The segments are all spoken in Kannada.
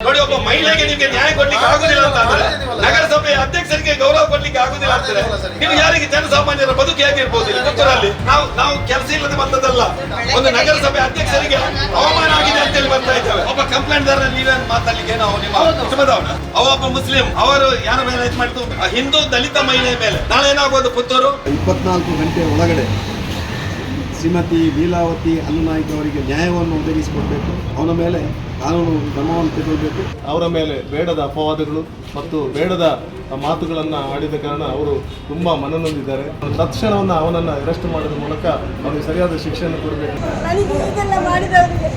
ನೋಡಿ ಒಬ್ಬ ಮಹಿಳೆಗೆ ನಿಮ್ಗೆ ನ್ಯಾಯ ಕೊಡ್ಲಿಕ್ಕೆ ಆಗುದಿಲ್ಲ ಅಂತ ಅಂದ್ರೆ ನಗರಸಭೆ ಅಧ್ಯಕ್ಷರಿಗೆ ಗೌರವ ಕೊಡ್ಲಿಕ್ಕೆ ಆಗುದಿಲ್ಲ ಅಂತಾರೆ ನೀವು ಯಾರಿಗೆ ಜನಸಾಮಾನ್ಯರ ಬದುಕು ಹೇಗಿರ್ಬೋದು ಇಲ್ಲಿ ಪುತ್ತೂರಲ್ಲಿ ನಾವು ನಾವು ಕೆಲಸ ಇಲ್ಲದೆ ಬಂದದಲ್ಲ ಒಂದು ನಗರಸಭೆ ಅಧ್ಯಕ್ಷರಿಗೆ ಅವಮಾನ ಆಗಿದೆ ಅಂತ ಹೇಳಿ ಬರ್ತಾ ಇದ್ದೇವೆ. ಒಬ್ಬ ಕಂಪ್ಲೇಂಟ್ ದಾರ ನೀವೇನ್ ಮಾತಾಡ್ಲಿಕ್ಕೆ ನಾವು ನಿಮ್ಮ ಕುಟುಂಬದವನ ಅವ ಒಬ್ಬ ಮುಸ್ಲಿಂ. ಅವರು ಯಾರ ಮೇಲೆ ಇದು ಮಾಡ್ತು ಹಿಂದೂ ದಲಿತ ಮಹಿಳೆಯ ಮೇಲೆ. ನಾಳೆ ಏನಾಗೋದು ಪುತ್ತೂರು? ಇಪ್ಪತ್ನಾಲ್ಕು ಗಂಟೆ ಒಳಗಡೆ ಶ್ರೀಮತಿ ಲೀಲಾವತಿ ಅನ್ನನಾಯ್ಕ ಅವರಿಗೆ ನ್ಯಾಯವನ್ನು ಒದಗಿಸಿಕೊಡ್ಬೇಕು. ಅವನ ಮೇಲೆ ಕಾನೂನು ಕ್ರಮವನ್ನು ತೆಗೆದುಕೊಳ್ಳಬೇಕು ಅವರ ಮೇಲೆ ಬೇಡದ ಅಪವಾದಗಳು ಮತ್ತು ಬೇಡದ ಮಾತುಗಳನ್ನು ಆಡಿದ ಕಾರಣ ಅವರು ತುಂಬ ಮನನೊಂದಿದ್ದಾರೆ. ತಕ್ಷಣವನ್ನು ಅವನನ್ನು ಅರೆಸ್ಟ್ ಮಾಡೋದ್ರ ಮೂಲಕ ಅವರಿಗೆ ಸರಿಯಾದ ಶಿಕ್ಷೆಯನ್ನು ಕೊಡಬೇಕು. ಮಾಡಿದವರಿಗೆ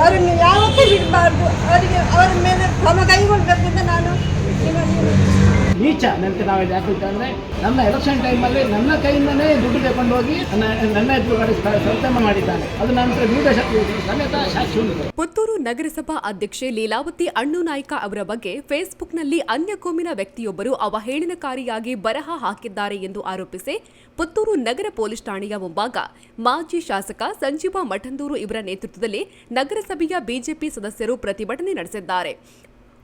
ಅವರನ್ನು ಯಾವತ್ತೂ ಬಿಡಬಾರ್ದು. ಅವರಿಗೆ ಅವರ ಮೇಲೆ ಕ್ರಮ ಕೈಗೊಳ್ಬೇಕಂತ ನಾನು ನೀಚ ನನಗೆ ನಾವು ಯಾಕೆ ಅಂದರೆ ನನ್ನ ಎಲೆಕ್ಷನ್ ಟೈಮಲ್ಲಿ ನನ್ನ ಕೈಯಿಂದನೇ ದುಡ್ಡು ತಗೊಂಡು ಹೋಗಿ ನನ್ನ ಎದುರುಗಡೆ ಸಂತಮ ಮಾಡಿದ್ದಾನೆ. ಅದು ನಂತರ ವಿವಿಧ ಸಮೇತ ಸಾಕ್ಷಿ ಪುತ್ತೂರು ನಗರಸಭಾ ಅಧ್ಯಕ್ಷೆ ಲೀಲಾವತಿ ಅಣ್ಣು ನಾಯ್ಕ ಅವರ ಬಗ್ಗೆ ಫೇಸ್ಬುಕ್ನಲ್ಲಿ ಅನ್ಯ ಕೋಮಿನ ವ್ಯಕ್ತಿಯೊಬ್ಬರು ಅವಹೇಳನಕಾರಿಯಾಗಿ ಬರಹ ಹಾಕಿದ್ದಾರೆ ಎಂದು ಆರೋಪಿಸಿ ಪುತ್ತೂರು ನಗರ ಪೊಲೀಸ್ ಠಾಣೆಯ ಮುಂಭಾಗ ಮಾಜಿ ಶಾಸಕ ಸಂಜೀವ ಮಠಂದೂರು ಇವರ ನೇತೃತ್ವದಲ್ಲಿ ನಗರಸಭೆಯ ಬಿಜೆಪಿ ಸದಸ್ಯರು ಪ್ರತಿಭಟನೆ ನಡೆಸಿದ್ದಾರೆ.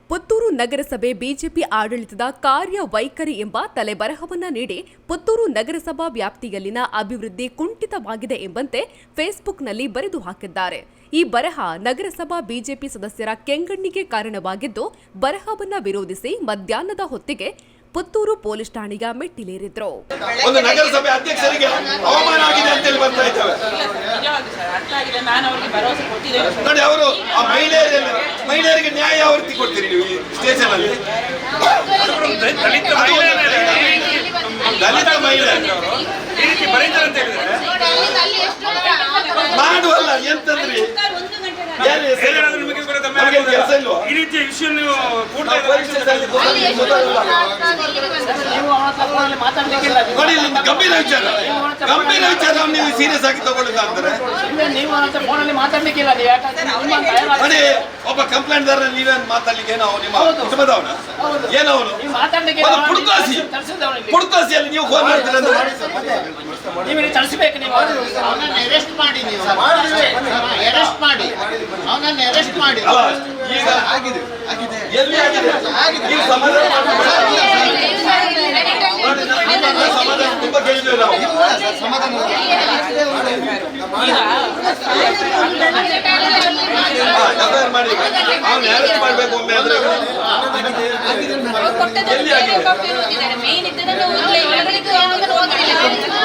ಪುತ್ತೂರು ನಗರಸಭೆ ಬಿಜೆಪಿ ಆಡಳಿತದ ಕಾರ್ಯ ವೈಖರಿ ಎಂಬ ತಲೆಬರಹವನ್ನ ನೀಡಿ ಪುತ್ತೂರು ನಗರಸಭಾ ವ್ಯಾಪ್ತಿಯಲ್ಲಿನ ಅಭಿವೃದ್ಧಿ ಕುಂಠಿತವಾಗಿದೆ ಎಂಬಂತೆ ಫೇಸ್ಬುಕ್ನಲ್ಲಿ ಬರೆದು ಹಾಕಿದ್ದಾರೆ. ಈ ಬರಹ ನಗರಸಭಾ ಬಿಜೆಪಿ ಸದಸ್ಯರ ಕೆಂಗಣ್ಣಿಗೆ ಕಾರಣವಾಗಿದ್ದು, ಬರಹವನ್ನು ವಿರೋಧಿಸಿ ಮಧ್ಯಾಹ್ನದ ಹೊತ್ತಿಗೆ ಪುತ್ತೂರು ಪೊಲೀಸ್ ಠಾಣೆಯ ಮೆಟ್ಟಿಲೇರಿದ್ರು. ಒಂದು ನಗರಸಭೆ ಅಧ್ಯಕ್ಷರಿಗೆ ಅವಮಾನ ಆಗಿದೆ ಅಂತ ಹೇಳಿ ಬರ್ತಾ ಇದ್ದೇವೆ. ನೋಡಿ ಅವರು ಆ ಮಹಿಳೆಯರಿಗೆ ನ್ಯಾಯ ಕೊಡ್ತೀರಿ ನೀವು ಈ ಸ್ಟೇಷನ್ ಅಲ್ಲಿ ದಲಿತ ಮಹಿಳೆ. ಮಾಡುವಲ್ಲ ಎಂತಂದ್ರಿ? ಈ ರೀತಿಯ ವಿಷಯ ನೀವು ಅವನ ನೋಡಿ ಇಲ್ಲಿ ಗಂಭೀರ ವಿಚಾರ. ಗಂಭೀರ ವಿಚಾರ ನೀವು ಸೀರಿಯಸ್ ಆಗಿ ಅವನ ನಿಮ್ಮ ನೋಡಿ ಒಬ್ಬ ಕಂಪ್ಲೇಂಟ್ ದಾರ ನೀವೇನ್ ಮಾತಾಡ್ಲಿಕ್ಕೆ ಏನೋ ನಿಮ್ಮ ಹೌದು. ಕುಟುಂಬದವನ? ಒಂದು ಪುಡ್ಕಾಸಿ. ಪುಡ್ಕಾಸಿಯಲ್ಲಿ ನೀವು ಫೋನ್ ಮಾಡ್ತೀರ ನೀವು. ಅರೆಸ್ಟ್ ಮಾಡಿ ನೀವು. ಅರೆಸ್ಟ್ ಮಾಡಿ. ಅವನನ್ನು ಅರೆಸ್ಟ್ ಮಾಡಿ ಈಗ ಆಗಿದೆ ಆಗಿದೆ ನೀವು ಆಗಿದೆ ಆಗಿದೆ ನೋಡಿ, ನಮ್ಮ ಸಮಾಧಾನ ತುಂಬಾ ಕೇಳಿದ್ದೇವೆ ನಾವು ಹಾ, ಮಾಡಿ ಅವ್ನು ಅರೆಸ್ಟ್ ಮಾಡ್ಬೇಕು ಒಮ್ಮೆ ಅಂದ್ರೆ ಎಲ್ಲಿ ಆಗಿದೆ ಕೂತ್ಕೊಳ್ಳೋದಿಲ್ಲ. ಅದಕ್ಕಾಗಿ ನಾವು ಕೂತ್ಕೊಂಡದ್ದಿಲ್ಲ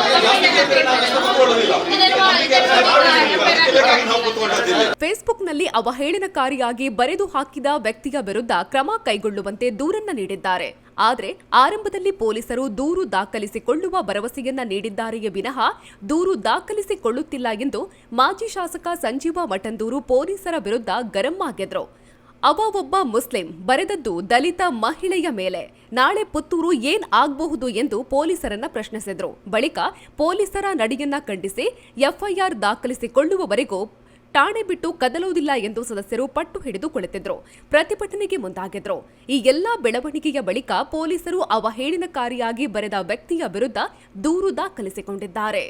ಫೇಸ್ಬುಕ್ನಲ್ಲಿ ಅವಹೇಳನಕಾರಿಯಾಗಿ ಬರೆದು ಹಾಕಿದ ವ್ಯಕ್ತಿಯ ವಿರುದ್ಧ ಕ್ರಮ ಕೈಗೊಳ್ಳುವಂತೆ ದೂರನ್ನ ನೀಡಿದ್ದಾರೆ. ಆದರೆ ಆರಂಭದಲ್ಲಿ ಪೊಲೀಸರು ದೂರು ದಾಖಲಿಸಿಕೊಳ್ಳುವ ಭರವಸೆಯನ್ನ ನೀಡಿದ್ದಾರೆಯೇ ವಿನಃ ದೂರು ದಾಖಲಿಸಿಕೊಳ್ಳುತ್ತಿಲ್ಲ ಎಂದು ಮಾಜಿ ಶಾಸಕ ಸಂಜೀವ ಮಠಂದೂರು ಪೊಲೀಸರ ವಿರುದ್ಧ ಗರಂ ಆಗಿದ್ರು. ಅವ ಒಬ್ಬ ಮುಸ್ಲಿಂ ಬರೆದದ್ದು ದಲಿತ ಮಹಿಳೆಯ ಮೇಲೆ. ನಾಳೆ ಪುತ್ತೂರು ಏನ್ ಆಗಬಹುದು ಎಂದು ಪೊಲೀಸರನ್ನ ಪ್ರಶ್ನಿಸಿದ್ರು. ಬಳಿಕ ಪೊಲೀಸರ ನಡೆಯನ್ನ ಖಂಡಿಸಿ ಎಫ್ಐಆರ್ ದಾಖಲಿಸಿಕೊಳ್ಳುವವರೆಗೂ ಠಾಣೆ ಬಿಟ್ಟು ಕದಲುವುದಿಲ್ಲ ಎಂದು ಸದಸ್ಯರು ಪಟ್ಟು ಹಿಡಿದು ಕುಳಿತಿದ್ರು. ಪ್ರತಿಭಟನೆಗೆ ಮುಂದಾಗಿದ್ರು. ಈ ಎಲ್ಲಾ ಬೆಳವಣಿಗೆಯ ಬಳಿಕ ಪೊಲೀಸರು ಅವಹೇಳನಕಾರಿಯಾಗಿ ಬರೆದ ವ್ಯಕ್ತಿಯ ವಿರುದ್ಧ ದೂರು ದಾಖಲಿಸಿಕೊಂಡಿದ್ದಾರೆ.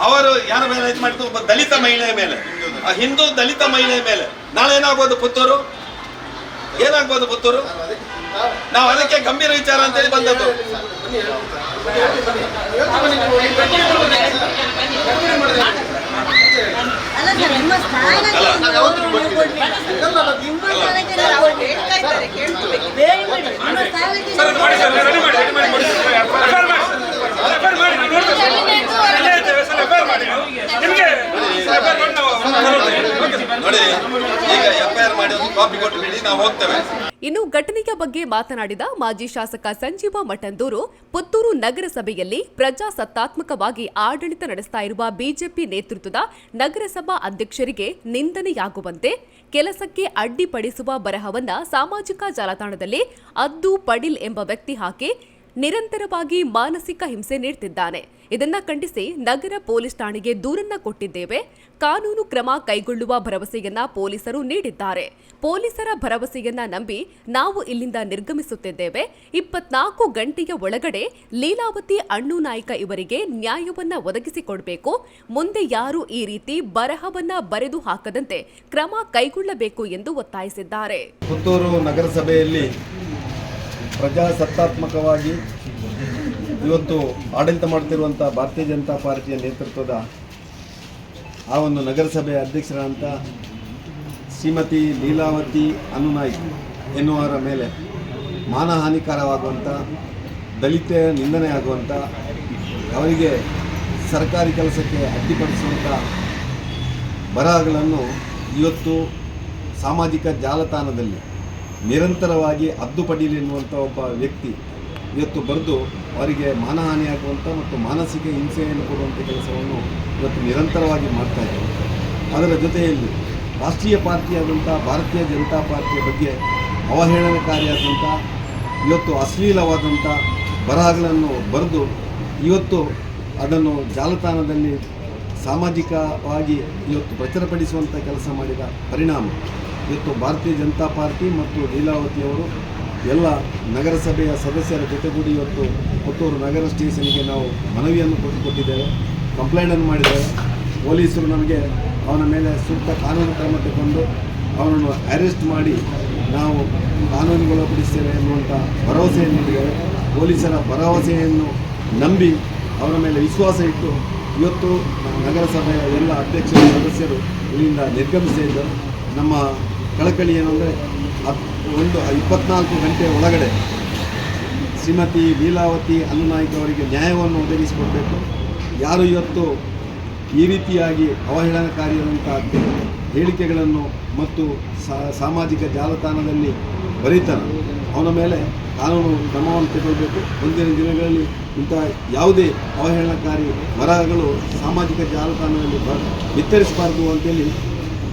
ಅವರು ಯಾರ ಮೇಲೆ ಇದು ಮಾಡಿದ್ರು ಒಬ್ಬ ದಲಿತ ಮಹಿಳೆಯ ಮೇಲೆ ಆ ಹಿಂದೂ ದಲಿತ ಮಹಿಳೆಯ ಮೇಲೆ ನಾಳೆ ಏನಾಗ್ಬೋದು ಪುತ್ತೂರು ಏನಾಗ್ಬೋದು ಪುತ್ತೂರು ನಾವು ಅದಕ್ಕೆ ಗಂಭೀರ ವಿಚಾರ ಅಂತ ಹೇಳಿ ಬಂದದ್ದು ಅಲ್ಲ ಇನ್ನು ಘಟನೆಯ ಬಗ್ಗೆ ಮಾತನಾಡಿದ ಮಾಜಿ ಶಾಸಕ ಸಂಜೀವ ಮಠಂದೂರು, ಪುತ್ತೂರು ನಗರಸಭೆಯಲ್ಲಿ ಪ್ರಜಾಸತ್ತಾತ್ಮಕವಾಗಿ ಆಡಳಿತ ನಡೆಸ್ತಾ ಇರುವ ಬಿಜೆಪಿ ನೇತೃತ್ವದ ನಗರಸಭಾ ಅಧ್ಯಕ್ಷರಿಗೆ ನಿಂದನೆಯಾಗುವಂತೆ ಕೆಲಸಕ್ಕೆ ಅಡ್ಡಿಪಡಿಸುವ ಬರಹವನ್ನ ಸಾಮಾಜಿಕ ಜಾಲತಾಣದಲ್ಲಿ ಅದ್ದು ಪಡಿಲ್ ಎಂಬ ವ್ಯಕ್ತಿ ಹಾಕಿ ನಿರಂತರವಾಗಿ ಮಾನಸಿಕ ಹಿಂಸೆ ನೀಡುತ್ತಿದ್ದಾನೆ ಇದನ್ನ ಖಂಡಿಸಿ ನಗರ ಪೊಲೀಸ್ ಠಾಣೆಗೆ ದೂರನ್ನ ಕೊಟ್ಟಿದ್ದೇವೆ. ಕಾನೂನು ಕ್ರಮ ಕೈಗೊಳ್ಳುವ ಭರವಸೆಯನ್ನ ಪೊಲೀಸರು ನೀಡಿದ್ದಾರೆ. ಪೊಲೀಸರ ಭರವಸೆಯನ್ನ ನಂಬಿ ನಾವು ಇಲ್ಲಿಂದ ನಿರ್ಗಮಿಸುತ್ತಿದ್ದೇವೆ. ಇಪ್ಪತ್ನಾಲ್ಕು ಗಂಟೆಯ ಒಳಗಡೆ ಲೀಲಾವತಿ ಅಣ್ಣು ನಾಯಕ ಇವರಿಗೆ ನ್ಯಾಯವನ್ನ ಒದಗಿಸಿಕೊಡಬೇಕು. ಮುಂದೆ ಯಾರು ಈ ರೀತಿ ಬರಹವನ್ನ ಬರೆದು ಹಾಕದಂತೆ ಕ್ರಮ ಕೈಗೊಳ್ಳಬೇಕು ಎಂದು ಒತ್ತಾಯಿಸಿದ್ದಾರೆ. ಪುತ್ತೂರು ನಗರಸಭೆಯಲ್ಲಿ ಪ್ರಜಾಸತ್ತಾತ್ಮಕವಾಗಿ ಇವತ್ತು ಆಡಳಿತ ಮಾಡ್ತಿರುವಂಥ ಭಾರತೀಯ ಜನತಾ ಪಾರ್ಟಿಯ ನೇತೃತ್ವದ ಆ ಒಂದು ನಗರಸಭೆಯ ಅಧ್ಯಕ್ಷರಾದಂಥ ಶ್ರೀಮತಿ ಲೀಲಾವತಿ ಅನುನಾಯ್ಕ್ ಎನ್ನುವರ ಮೇಲೆ ಮಾನಹಾನಿಕರವಾಗುವಂಥ ದಲಿತ ನಿಂದನೆ ಆಗುವಂಥ ಅವರಿಗೆ ಸರ್ಕಾರಿ ಕೆಲಸಕ್ಕೆ ಅಡ್ಡಿಪಡಿಸುವಂಥ ಬರಹಗಳನ್ನು ಇವತ್ತು ಸಾಮಾಜಿಕ ಜಾಲತಾಣದಲ್ಲಿ ನಿರಂತರವಾಗಿ ಅದ್ದು ಪಡೀಲಿ ಎನ್ನುವಂಥ ಒಬ್ಬ ವ್ಯಕ್ತಿ ಇವತ್ತು ಬರೆದು ಅವರಿಗೆ ಮಾನಹಾನಿಯಾಗುವಂಥ ಮತ್ತು ಮಾನಸಿಕ ಹಿಂಸೆಯನ್ನು ಕೊಡುವಂಥ ಕೆಲಸವನ್ನು ಇವತ್ತು ನಿರಂತರವಾಗಿ ಮಾಡ್ತಾ ಇದ್ದಾರೆ. ಅದರ ಜೊತೆಯಲ್ಲಿ ರಾಷ್ಟ್ರೀಯ ಪಾರ್ಟಿಯಾದಂಥ ಭಾರತೀಯ ಜನತಾ ಪಾರ್ಟಿಯ ಬಗ್ಗೆ ಅವಹೇಳನಕಾರಿಯಾದಂಥ ಇವತ್ತು ಅಶ್ಲೀಲವಾದಂಥ ಬರಹಗಳನ್ನು ಬರೆದು ಇವತ್ತು ಅದನ್ನು ಜಾಲತಾಣದಲ್ಲಿ ಸಾಮಾಜಿಕವಾಗಿ ಇವತ್ತು ಪ್ರಚುರಪಡಿಸುವಂಥ ಕೆಲಸ ಮಾಡಿದ ಪರಿಣಾಮ. ಇವತ್ತು ಭಾರತೀಯ ಜನತಾ ಪಾರ್ಟಿ ಮತ್ತು ಲೀಲಾವತಿಯವರು ಎಲ್ಲ ನಗರಸಭೆಯ ಸದಸ್ಯರ ಜೊತೆಗೂಡಿ ಇವತ್ತು ಪುತ್ತೂರು ನಗರ ಸ್ಟೇಷನ್ಗೆ ನಾವು ಮನವಿಯನ್ನು ಕೊಟ್ಟುಕೊಟ್ಟಿದ್ದೇವೆ ಕಂಪ್ಲೇಂಟನ್ನು ಮಾಡಿದ್ದೇವೆ. ಪೊಲೀಸರು ನಮಗೆ ಅವನ ಮೇಲೆ ಸೂಕ್ತ ಕಾನೂನು ಕ್ರಮ ತಗೊಂಡು ಅವನನ್ನು ಅರೆಸ್ಟ್ ಮಾಡಿ ನಾವು ಕಾನೂನುಗೊಳಪಡಿಸ್ತೇವೆ ಎನ್ನುವಂಥ ಭರವಸೆಯನ್ನು ನೀಡಿದ್ದೇವೆ. ಪೊಲೀಸರ ಭರವಸೆಯನ್ನು ನಂಬಿ ಅವರ ಮೇಲೆ ವಿಶ್ವಾಸ ಇಟ್ಟು ಇವತ್ತು ನಗರಸಭೆಯ ಎಲ್ಲ ಅಧ್ಯಕ್ಷರು ಸದಸ್ಯರು ಇಲ್ಲಿಂದ ನಿರ್ಗಮಿಸಿದ್ದರು ನಮ್ಮ ಕಳಕಳಿ ಏನಂದರೆ ಒಂದು ಇಪ್ಪತ್ನಾಲ್ಕು ಗಂಟೆ ಒಳಗಡೆ ಶ್ರೀಮತಿ ಲೀಲಾವತಿ ಅನುನಾಯ್ಕ ಅವರಿಗೆ ನ್ಯಾಯವನ್ನು ಒದಗಿಸಿಕೊಡಬೇಕು. ಯಾರು ಇವತ್ತು ಈ ರೀತಿಯಾಗಿ ಅವಹೇಳನಕಾರಿಯಾದಂಥ ಹೇಳಿಕೆಗಳನ್ನು ಮತ್ತು ಸಾಮಾಜಿಕ ಜಾಲತಾಣದಲ್ಲಿ ಬರೀತಾನೆ ಅವನ ಮೇಲೆ ಕಾನೂನು ಕ್ರಮವನ್ನು ತೆಗೆದುಕೊಳ್ಬೇಕು ಮುಂದಿನ ದಿನಗಳಲ್ಲಿ ಇಂಥ ಯಾವುದೇ ಅವಹೇಳನಕಾರಿ ಬರಹಗಳು ಸಾಮಾಜಿಕ ಜಾಲತಾಣದಲ್ಲಿ ಬಿತ್ತರಿಸಬಾರ್ದು ಅಂತೇಳಿ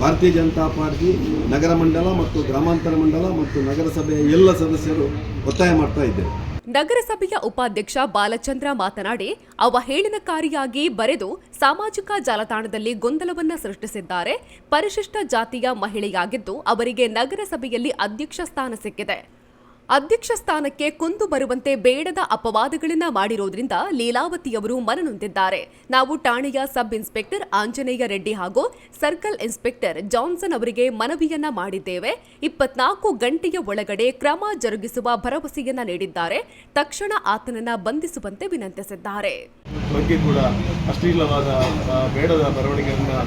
ಭಾರತೀಯ ಜನತಾ ಪಾರ್ಟಿ, ನಗರ ಮಂಡಲ ಮತ್ತು ಗ್ರಾಮಾಂತರ ಮಂಡಲ ಮತ್ತು ನಗರಸಭೆಯ ಎಲ್ಲ ಸದಸ್ಯರು ಒತ್ತಾಯ ಮಾಡ್ತಾ ಇದ್ದೇವೆ ನಗರಸಭೆಯ ಉಪಾಧ್ಯಕ್ಷ ಬಾಲಚಂದ್ರ ಮಾತನಾಡಿ, ಅವಹೇಳನಕಾರಿಯಾಗಿ ಬರೆದು ಸಾಮಾಜಿಕ ಜಾಲತಾಣದಲ್ಲಿ ಗೊಂದಲವನ್ನ ಸೃಷ್ಟಿಸಿದ್ದಾರೆ. ಪರಿಶಿಷ್ಟ ಜಾತಿಯ ಮಹಿಳೆಯಾಗಿದ್ದು, ಅವರಿಗೆ ನಗರಸಭೆಯಲ್ಲಿ ಅಧ್ಯಕ್ಷ ಸ್ಥಾನ ಸಿಕ್ಕಿದೆ. ಅಧ್ಯಕ್ಷ ಸ್ಥಾನಕ್ಕೆ ಕುಂದು ಬರುವಂತೆ ಬೇಡದ ಅಪವಾದಗಳನ್ನ ಮಾಡಿರೋದ್ರಿಂದ ಲೀಲಾವತಿಯವರು ಮನನೊಂದಿದ್ದಾರೆ. ನಾವು ಠಾಣೆಯ ಸಬ್ ಇನ್ಸ್ಪೆಕ್ಟರ್ ಆಂಜನೇಯ ರೆಡ್ಡಿ ಹಾಗೂ ಸರ್ಕಲ್ ಇನ್ಸ್ಪೆಕ್ಟರ್ ಜಾನ್ಸನ್ ಅವರಿಗೆ ಮನವಿಯನ್ನ ಮಾಡಿದ್ದೇವೆ. ಇಪ್ಪತ್ನಾಲ್ಕು ಗಂಟೆಯ ಒಳಗಡೆ ಕ್ರಮ ಜರುಗಿಸುವ ಭರವಸೆಯನ್ನ ನೀಡಿದ್ದಾರೆ. ತಕ್ಷಣ ಆತನನ್ನ ಬಂಧಿಸುವಂತೆ ವಿನಂತಿಸಿದ್ದಾರೆ. ಬಗ್ಗೆ ಕೂಡ ಅಶ್ಲೀಲವಾದ ಬೇಡದ ಬರವಣಿಗೆಯನ್ನು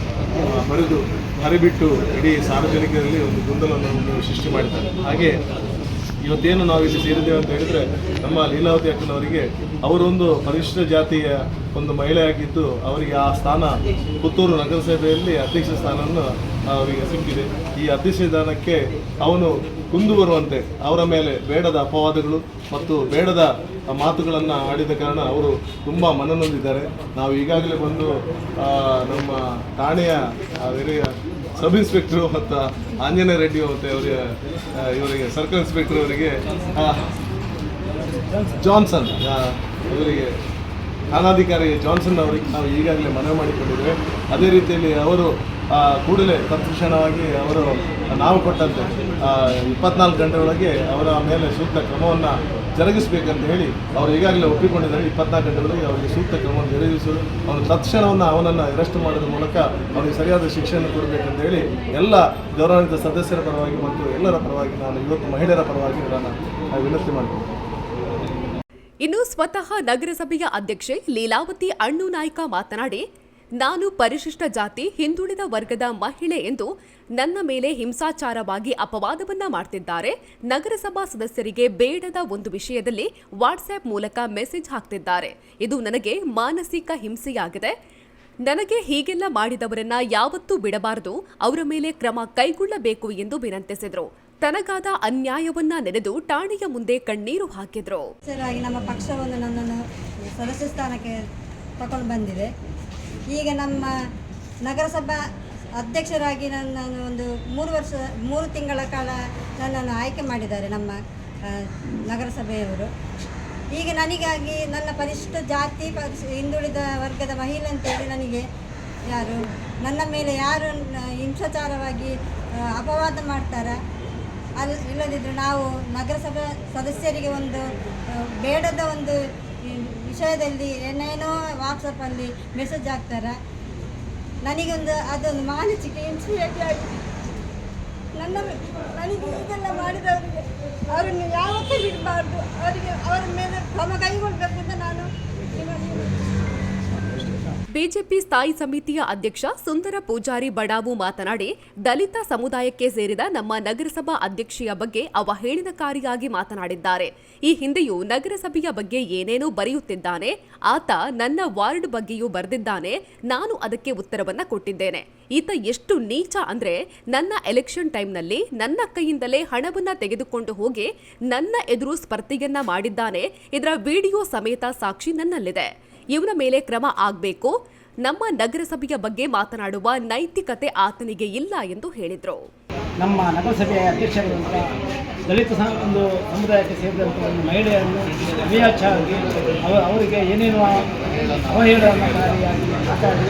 ಹರಿಬಿಟ್ಟು ಇಡೀ ಸಾರ್ವಜನಿಕರಲ್ಲಿ ಒಂದು ಗೊಂದಲವನ್ನು ಸೃಷ್ಟಿ ಮಾಡಿದ್ದಾರೆ. ಹಾಗೆ ಇವತ್ತೇನು ನಾವು ಇಲ್ಲಿ ಸೇರಿದ್ದೇವೆ ಅಂತ ಹೇಳಿದ್ರೆ, ನಮ್ಮ ಲೀಲಾವತಿ ಅಕ್ಕನವರಿಗೆ ಅವರೊಂದು ಪರಿಶಿಷ್ಟ ಜಾತಿಯ ಒಂದು ಮಹಿಳೆಯಾಗಿದ್ದು ಅವರಿಗೆ ಆ ಸ್ಥಾನ ಪುತ್ತೂರು ನಗರಸಭೆಯಲ್ಲಿ ಅಧ್ಯಕ್ಷ ಸ್ಥಾನವನ್ನು ಅವರಿಗೆ ಸಿಕ್ಕಿದೆ. ಈ ಅಧ್ಯಕ್ಷ ಸ್ಥಾನಕ್ಕೆ ಅವನು ಕುಂದು ಬರುವಂತೆ ಅವರ ಮೇಲೆ ಬೇಡದ ಅಪವಾದಗಳು ಮತ್ತು ಬೇಡದ ಮಾತುಗಳನ್ನು ಆಡಿದ ಕಾರಣ ಅವರು ತುಂಬ ಮನನೊಂದಿದ್ದಾರೆ. ನಾವು ಈಗಾಗಲೇ ಬಂದು ನಮ್ಮ ಠಾಣೆಯ ಹಿರಿಯ ಸಬ್ ಇನ್ಸ್ಪೆಕ್ಟ್ರು ಮತ್ತು ಆಂಜನೇಯ ರೆಡ್ಡಿ ಮತ್ತು ಅವರಿಗೆ ಇವರಿಗೆ, ಸರ್ಕಲ್ ಇನ್ಸ್ಪೆಕ್ಟರ್ ಅವರಿಗೆ ಜಾನ್ಸನ್ ಇವರಿಗೆ ಠಾಣಾಧಿಕಾರಿ ಜಾನ್ಸನ್ ಅವರಿಗೆ ನಾವು ಈಗಾಗಲೇ ಮನವಿ ಮಾಡಿಕೊಂಡಿದ್ದೇವೆ. ಅದೇ ರೀತಿಯಲ್ಲಿ ಅವರು ಕೂಡಲೇ ತತ್ಕ್ಷಣವಾಗಿ ಅವರು ನಾವು ಕೊಟ್ಟಂತೆ ಇಪ್ಪತ್ನಾಲ್ಕು ಗಂಟೆ ಒಳಗೆ ಅವರ ಮೇಲೆ ಸೂಕ್ತ ಕ್ರಮವನ್ನು ಜರುಗಿಸಬೇಕಂತ ಹೇಳಿ ಅವರು ಈಗಾಗಲೇ ಒಪ್ಪಿಕೊಂಡಿದ್ದಾರೆ. ಇಪ್ಪತ್ನಾಲ್ಕು ಗಂಟೆಗಳಿಗೆ ಅವರಿಗೆ ಸೂಕ್ತ ಕ್ರಮವನ್ನು ಜರುಗಿಸುವುದು ಅವರು ತಕ್ಷಣವನ್ನು ಅವನನ್ನು ಅರೆಸ್ಟ್ ಮಾಡೋದ್ರ ಮೂಲಕ ಅವರಿಗೆ ಸರಿಯಾದ ಶಿಕ್ಷೆಯನ್ನು ಕೊಡಬೇಕಂತ ಹೇಳಿ ಎಲ್ಲ ಗೌರವಾನ್ವಿತ ಸದಸ್ಯರ ಪರವಾಗಿ ಮತ್ತು ಎಲ್ಲರ ಪರವಾಗಿ ನಾನು ಇವತ್ತು ಮಹಿಳೆಯರ ಪರವಾಗಿ ನಾನು ವಿನಂತಿ ಮಾಡ್ತೀನಿ. ಇನ್ನು ಸ್ವತಃ ನಗರಸಭೆಯ ಅಧ್ಯಕ್ಷೆ ಲೀಲಾವತಿ ಅಣ್ಣು ನಾಯ್ಕ ಮಾತನಾಡಿ ನಾನು ಪರಿಶಿಷ್ಟ ಜಾತಿ ಹಿಂದುಳಿದ ವರ್ಗದ ಮಹಿಳೆ ಎಂದು ನನ್ನ ಮೇಲೆ ಹಿಂಸಾಚಾರವಾಗಿ ಅಪವಾದವನ್ನ ಮಾಡ್ತಿದ್ದಾರೆ. ನಗರಸಭಾ ಸದಸ್ಯರಿಗೆ ಬೇಡದ ಒಂದು ವಿಷಯದಲ್ಲಿ ವಾಟ್ಸ್ಆ್ಯಪ್ ಮೂಲಕ ಮೆಸೇಜ್ ಹಾಕ್ತಿದ್ದಾರೆ. ಇದು ನನಗೆ ಮಾನಸಿಕ ಹಿಂಸೆಯಾಗಿದೆ. ನನಗೆ ಹೀಗೆಲ್ಲ ಮಾಡಿದವರನ್ನ ಯಾವತ್ತೂ ಬಿಡಬಾರದು. ಅವರ ಮೇಲೆ ಕ್ರಮ ಕೈಗೊಳ್ಳಬೇಕು ಎಂದು ವಿನಂತಿಸಿದರು. ತನಗಾದ ಅನ್ಯಾಯವನ್ನ ನೆನೆದು ಠಾಣೆಯ ಮುಂದೆ ಕಣ್ಣೀರು ಹಾಕಿದ್ರು. ನಮ್ಮ ಪಕ್ಷವನ್ನು ನನ್ನನ್ನು ಸದಸ್ಯ ಸ್ಥಾನಕ್ಕೆ ತಗೊಂಡು ಬಂದಿದೆ. ಈಗ ನಮ್ಮ ನಗರಸಭಾ ಅಧ್ಯಕ್ಷರಾಗಿ ನನ್ನನ್ನು ಒಂದು ಮೂರು ವರ್ಷ, ಮೂರು ತಿಂಗಳ ಕಾಲ ನನ್ನನ್ನು ಆಯ್ಕೆ ಮಾಡಿದ್ದಾರೆ ನಮ್ಮ ನಗರಸಭೆಯವರು. ಈಗ ನನಗಾಗಿ ನನ್ನ ಪರಿಶಿಷ್ಟ ಜಾತಿ ಹಿಂದುಳಿದ ವರ್ಗದ ಮಹಿಳೆ ಅಂತೇಳಿ ನನಗೆ ಯಾರು, ನನ್ನ ಮೇಲೆ ಯಾರು ಹಿಂಸಾಚಾರವಾಗಿ ಅಪವಾದ ಮಾಡ್ತಾರ? ಅಲ್ಲಿ ಇಲ್ಲದಿದ್ದರೆ ನಾವು ನಗರಸಭೆ ಸದಸ್ಯರಿಗೆ ಒಂದು ಬೇಡದ ಒಂದು ವಿಷಯದಲ್ಲಿ ಏನೇನೋ ವಾಟ್ಸಪ್ಪಲ್ಲಿ ಮೆಸೇಜ್ ಹಾಕ್ತಾರೆ. ನನಗೊಂದು ಅದೊಂದು ಮಾನಸಿಕ ಇನ್ಸಿಡೆಂಟ್ ಆಗಿದೆ ನನ್ನ ನನಗೆ ಇದೆಲ್ಲ ಮಾಡಿದವರಿಗೆ, ಅವರನ್ನು ಯಾವತ್ತೂ ಬಿಡಬಾರ್ದು. ಅವರಿಗೆ ಅವರ ಮೇಲೆ ಕ್ರಮ ಕೈಗೊಳ್ಳಬೇಕು ಅಂತ ನಾನು ಬಿಜೆಪಿ ಸ್ಥಾಯಿ ಸಮಿತಿಯ ಅಧ್ಯಕ್ಷ ಸುಂದರ ಪೂಜಾರಿ ಬಡಾವು ಮಾತನಾಡಿ, ದಲಿತ ಸಮುದಾಯಕ್ಕೆ ಸೇರಿದ ನಮ್ಮ ನಗರಸಭಾ ಅಧ್ಯಕ್ಷೆಯ ಬಗ್ಗೆ ಅವಹೇಳನಕಾರಿಯಾಗಿ ಮಾತನಾಡಿದ್ದಾರೆ. ಈ ಹಿಂದೆಯೂ ನಗರಸಭೆಯ ಬಗ್ಗೆ ಏನೇನೋ ಬರೆಯುತ್ತಿದ್ದಾನೆ, ಆತ ನನ್ನ ವಾರ್ಡ್ ಬಗ್ಗೆಯೂ ಬರೆದಿದ್ದಾನೆ, ನಾನು ಅದಕ್ಕೆ ಉತ್ತರವನ್ನ ಕೊಟ್ಟಿದ್ದೇನೆ. ಈತ ಎಷ್ಟು ನೀಚ ಅಂದ್ರೆ, ನನ್ನ ಎಲೆಕ್ಷನ್ ಟೈಮ್ನಲ್ಲಿ ನನ್ನ ಕೈಯಿಂದಲೇ ಹಣವನ್ನ ತೆಗೆದುಕೊಂಡು ಹೋಗಿ ನನ್ನ ಎದುರು ಸ್ಪರ್ಧೆಯನ್ನ ಮಾಡಿದ್ದಾನೆ, ಇದರ ವಿಡಿಯೋ ಸಮೇತ ಸಾಕ್ಷಿ ನನ್ನಲ್ಲಿದೆ. ಇವನ ಮೇಲೆ ಕ್ರಮ ಆಗಬೇಕು. ನಮ್ಮ ನಗರಸಭೆಯ ಬಗ್ಗೆ ಮಾತನಾಡುವ ನೈತಿಕತೆ ಆತನಿಗೆ ಇಲ್ಲ ಎಂದು ಹೇಳಿದರು. ನಮ್ಮ ನಗರಸಭೆಯ ಅಧ್ಯಕ್ಷರಾದಂಥ ದಲಿತ ಒಂದು ಸಮುದಾಯಕ್ಕೆ ಸೇರಿದಂಥ ಒಂದು ಮಹಿಳೆಯರನ್ನು ಅಭಿಯಾಚಾಗಿ ಅವರಿಗೆ ಏನೇನು ಅವಹೇಳನಕಾರಿಯಾಗಿ ಮಾತಾಡಿ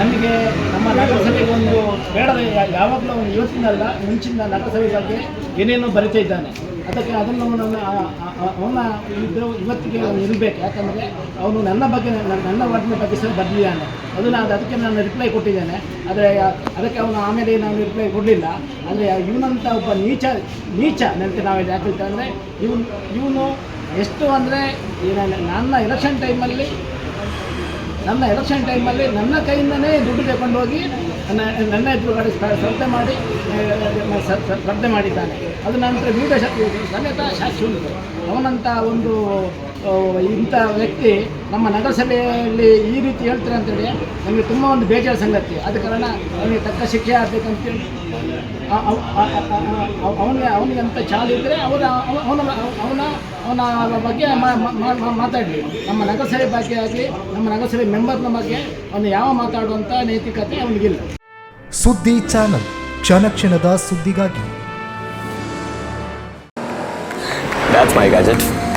ನನಗೆ ನಮ್ಮ ನಗರಸಭೆಗೆ ಒಂದು ಬೇಡ ಯಾವಾಗಲೂ ಅವನು ಇವತ್ತಿನಲ್ಲ ಮುಂಚಿನ ನಗರಸಭೆ ಬಗ್ಗೆ ಏನೇನೋ ಬರಿತಾ ಇದ್ದಾನೆ. ಅದಕ್ಕೆ ಅದನ್ನು ನನ್ನ ಅವನ ಇದ್ದು ಇವತ್ತಿಗೆ ಅವನು ಇರಬೇಕು. ಯಾಕಂದರೆ ಅವನು ನನ್ನ ಬಗ್ಗೆ ನನ್ನ- ವಾರ್ಡಿನ ಬಗ್ಗೆ ಸಹ ಬದಲಿದ್ದಾನೆ ಅದು ಅದಕ್ಕೆ ನಾನು ರಿಪ್ಲೈ ಕೊಟ್ಟಿದ್ದೇನೆ. ಆದರೆ, ಅದಕ್ಕೆ ಅವನು ಆಮೇಲೆ ನಾನು ರಿಪ್ಲೈ ಕೊಡಲಿಲ್ಲ. ಅಂದರೆ ಇವನಂಥ ಒಬ್ಬ ನೀಚ ನೀಚ ನನಗೆ ನಾವು ಯಾಕೆ ಅಂದರೆ ಇವನು ಇವನು ಎಷ್ಟು ಅಂದರೆ ನನ್ನ ಎಲೆಕ್ಷನ್ ಟೈಮಲ್ಲಿ ನನ್ನ ಎಲೆಕ್ಷನ್ ಟೈಮಲ್ಲಿ ನನ್ನ ಕೈಯಿಂದನೇ ದುಡ್ಡು ತಗೊಂಡು ಹೋಗಿ ನನ್ನ ನನ್ನ ಎದುರುಗಡೆ ಸ್ಪ- ಸ್ಪರ್ಧೆ ಮಾಡಿ ಸ್ಪರ್ಧೆ ಮಾಡಿದ್ದಾನೆ. ಅದು ನಂತರ ವಿವಿಧ ಶ- ಸಮೇತ ಉಂಟು ಅವನಂಥ ಒಂದು ಇಂಥ ವ್ಯಕ್ತಿ ನಮ್ಮ ನಗರಸಭೆಯಲ್ಲಿ ಈ ರೀತಿ ಹೇಳ್ತಾರೆ ಅಂತೇಳಿ ನಮಗೆ ತುಂಬ ಒಂದು ಬೇಜಾರು ಸಂಗತಿ. ಆದ ಕಾರಣ ಅವನಿಗೆ ತಕ್ಕ ಶಿಕ್ಷೆ ಆಗಬೇಕಂತೇಳಿ ಅವನಿಗೆ ಅವನಿಗೆ ಅಂತ ಚಾಲು ಇದ್ದರೆ ಅವನ ಅವ- ಅವನ ಅವನ ಅವನ ಬಗ್ಗೆ ಮಾತಾಡಲಿ. ನಮ್ಮ ನಗರಸಭೆ ಬಗ್ಗೆ ಆಗಲಿ ನಮ್ಮ ನಗರಸಭೆ ಮೆಂಬರ್ನ ಬಗ್ಗೆ ಅವನು ಯಾವ ಮಾತಾಡುವಂಥ ನೈತಿಕತೆ ಅವನಿಗಿಲ್ಲ. ಸುದ್ದಿ ಚಾನಲ್ ಕ್ಷಣ ಕ್ಷಣದ ಸುದ್ದಿಗಾಗಿ. That's my gadget.